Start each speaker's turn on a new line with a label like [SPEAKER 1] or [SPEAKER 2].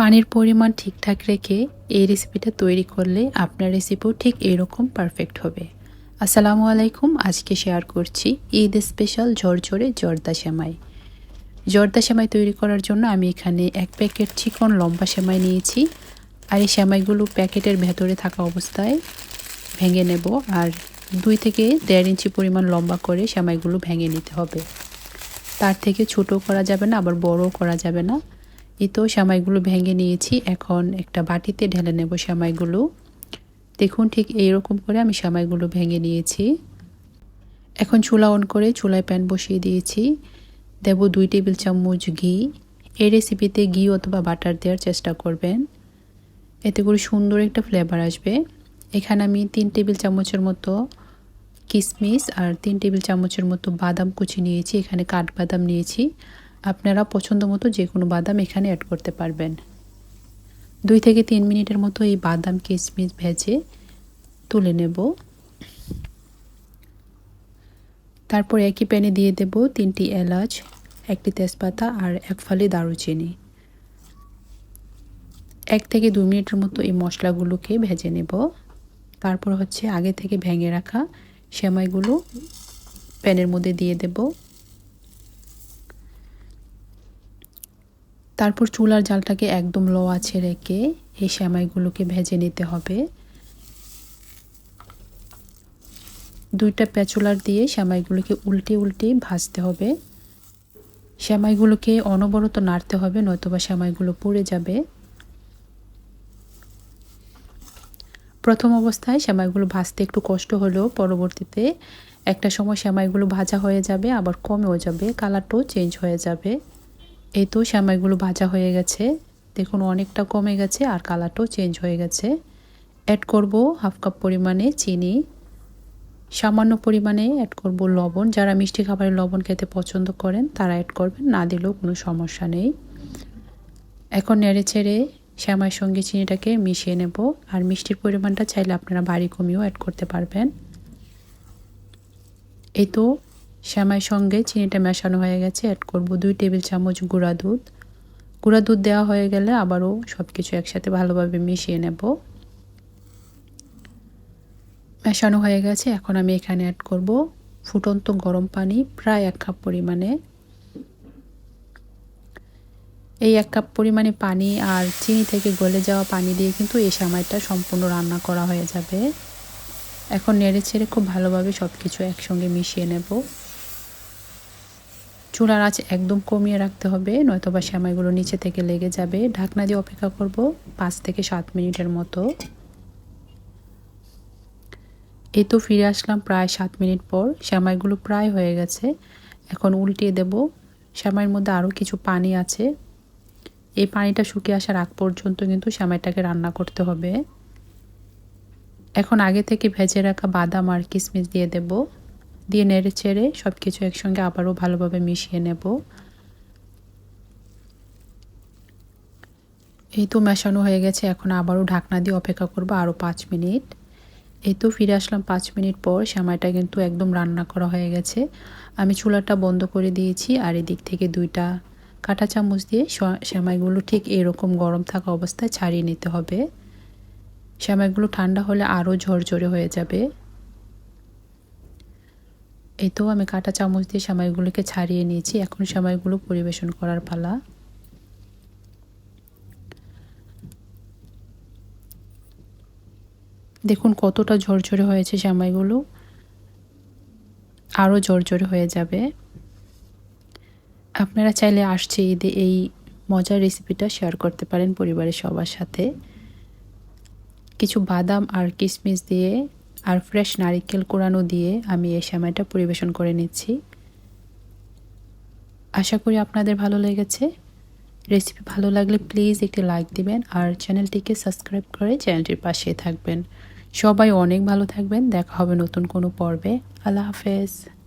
[SPEAKER 1] পানির পরিমাণ ঠিকঠাক রেখে এই রেসিপিটা তৈরি করলে আপনার রেসিপিও ঠিক এরকম পারফেক্ট হবে। আসসালামু আলাইকুম, আজকে শেয়ার করছি ঈদ স্পেশাল ঝরঝরে জর্দা সেমাই। জর্দা সেমাই তৈরি করার জন্য আমি এখানে এক প্যাকেট চিকন লম্বা সেমাই নিয়েছি আর এই সেমাইগুলো প্যাকেটের ভেতরে থাকা অবস্থায় ভেঙে নেব আর দুই থেকে দেড় ইঞ্চি পরিমাণ লম্বা করে সেমাইগুলো ভেঙে নিতে হবে। তার থেকে ছোট করা যাবে না, আবার বড়ও করা যাবে না। এই তো সেমাইগুলো ভেঙে নিয়েছি। এখন একটা বাটিতে ঢেলে নেব সেমাইগুলো। দেখুন ঠিক এইরকম করে আমি সেমাইগুলো ভেঙে নিয়েছি। এখন চুলা অন করে চুলায় প্যান বসিয়ে দিয়েছি। দেব দুই টেবিল চামচ ঘি। এই রেসিপিতে ঘি অথবা বাটার দেওয়ার চেষ্টা করবেন। এতে করে সুন্দর একটা ফ্লেভার আসবে। এখানে আমি তিন টেবিল চামচের মতো কিশমিশ আর তিন টেবিল চামচের মতো বাদাম কুচি নিয়েছি। এখানে কাঠবাদাম নিয়েছি। আপনারা পছন্দ মতো যে কোনো বাদাম এখানে অ্যাড করতে পারবেন। দুই থেকে তিন মিনিটের মতো এই বাদাম কিশমিশ ভেজে তুলে নেব। তারপর একই প্যানে দিয়ে দেব তিনটি এলাচ, একটি তেজপাতা আর এক ফালি দারুচিনি। এক থেকে দু মিনিটের মতো এই মশলাগুলোকে ভেজে নেব। তারপর হচ্ছে আগে থেকে ভেঙে রাখা সেমাইগুলো প্যানের মধ্যে দিয়ে দেব। তারপর চুলার জালটাকে একদম লো আছে রেখে এই সেমাইগুলোকে ভেজে নিতে হবে। দুইটা পেঁচুলার দিয়ে সেমাইগুলোকে উল্টে উল্টে ভাজতে হবে। সেমাইগুলোকে অনবরত নাড়তে হবে, নয়তোবা সেমাইগুলো পড়ে যাবে। প্রথম অবস্থায় সেমাইগুলো ভাজতে একটু কষ্ট হলেও পরবর্তীতে একটা সময় সেমাইগুলো ভাজা হয়ে যাবে, আবার কমেও যাবে, কালারটাও চেঞ্জ হয়ে যাবে। এই তো সেমাইগুলো ভাজা হয়ে গেছে। দেখুন অনেকটা কমে গেছে আর কালারটাও চেঞ্জ হয়ে গেছে। অ্যাড করব হাফ কাপ পরিমাণে চিনি। সামান্য পরিমাণে অ্যাড করব লবণ। যারা মিষ্টি খাবারের লবণ খেতে পছন্দ করেন, তারা অ্যাড করবেন, না দিলেও কোনো সমস্যা নেই। এখন নেড়ে ছেড়ে শ্যামার সঙ্গে চিনিটাকে মিশিয়ে নেব। আর মিষ্টির পরিমাণটা চাইলে আপনারা বাড়ি কমিয়েও অ্যাড করতে পারবেন। এই তো শ্যামার সঙ্গে চিনিটা মেশানো হয়ে গেছে। অ্যাড করব দুই টেবিল চামচ গুঁড়া দুধ। গুঁড়া দুধ দেওয়া হয়ে গেলে আবারও সব কিছু একসাথে ভালোভাবে মিশিয়ে নেব। মেশানো হয়ে গেছে। এখন আমি এখানে অ্যাড করব ফুটন্ত গরম পানি প্রায় এক কাপ পরিমাণে। এই এক কাপ পরিমাণে পানি আর চিনি থেকে গলে যাওয়া পানি দিয়ে কিন্তু এই সময়টা সম্পূর্ণ রান্না করা হয়ে যাবে। এখন নেড়ে ছেড়ে খুব ভালোভাবে সব কিছু একসঙ্গে মিশিয়ে নেব। চুলার আঁচ একদম কমিয়ে রাখতে হবে, নয়তোবা শ্যামাইগুলো নিচে থেকে লেগে যাবে। ঢাকনা দিয়ে অপেক্ষা করব পাঁচ থেকে সাত মিনিটের মতো। এই তো ফিরে আসলাম প্রায় সাত মিনিট পর। শ্যামাইগুলো প্রায় হয়ে গেছে। এখন উল্টিয়ে দেব। সেমাইয়ের মধ্যে আরও কিছু পানি আছে। এই পানিটা শুকিয়ে আসার আগ পর্যন্ত কিন্তু সেমাইটাকে রান্না করতে হবে। এখন আগে থেকে ভেজে রাখা বাদাম আর কিশমিশ দিয়ে দেব। দিয়ে নেড়ে চেড়ে সব কিছু একসঙ্গে আবারও ভালোভাবে মিশিয়ে নেব। এই তো মেশানো হয়ে গেছে, এখন আবারও ঢাকনা দিয়ে অপেক্ষা করব আরও পাঁচ মিনিট। এই তো ফিরে আসলাম পাঁচ মিনিট পর সেমাইটা কিন্তু একদম রান্না করা হয়ে গেছে। আমি চুলাটা বন্ধ করে দিয়েছি আর এদিক থেকে দুইটা কাঁটা চামচ দিয়ে সেমাইগুলো ঠিক এরকম গরম থাকা অবস্থায় ছাড়িয়ে নিতে হবে। সেমাইগুলো ঠান্ডা হলে আরও ঝরঝরে হয়ে যাবে। এই তো আমি কাঁটা চামচ দিয়ে সেমাইগুলোকে ছাড়িয়ে নিয়েছি। এখন সেমাইগুলো পরিবেশন করার পালা। দেখুন কতটা ঝরঝরে হয়েছে সেমাইগুলো। আরও ঝরঝরে হয়ে যাবে। আপনারা চাইলে আসছে ঈদে এই মজার রেসিপিটা শেয়ার করতে পারেন পরিবারের সবার সাথে। কিছু বাদাম আর কিশমিশ দিয়ে আর ফ্রেশ নারিকেল কোরানো দিয়ে আমি এই সময়টা পরিবেশন করে নিচ্ছি। আশা করি আপনাদের ভালো লেগেছে। রেসিপি ভালো লাগলে প্লিজ একটি লাইক দিবেন আর চ্যানেলটিকে সাবস্ক্রাইব করে চ্যানেলটির পাশে থাকবেন। সবাই অনেক ভালো থাকবেন। দেখা হবে নতুন কোনো পর্বে। আল্লাহ হাফেজ।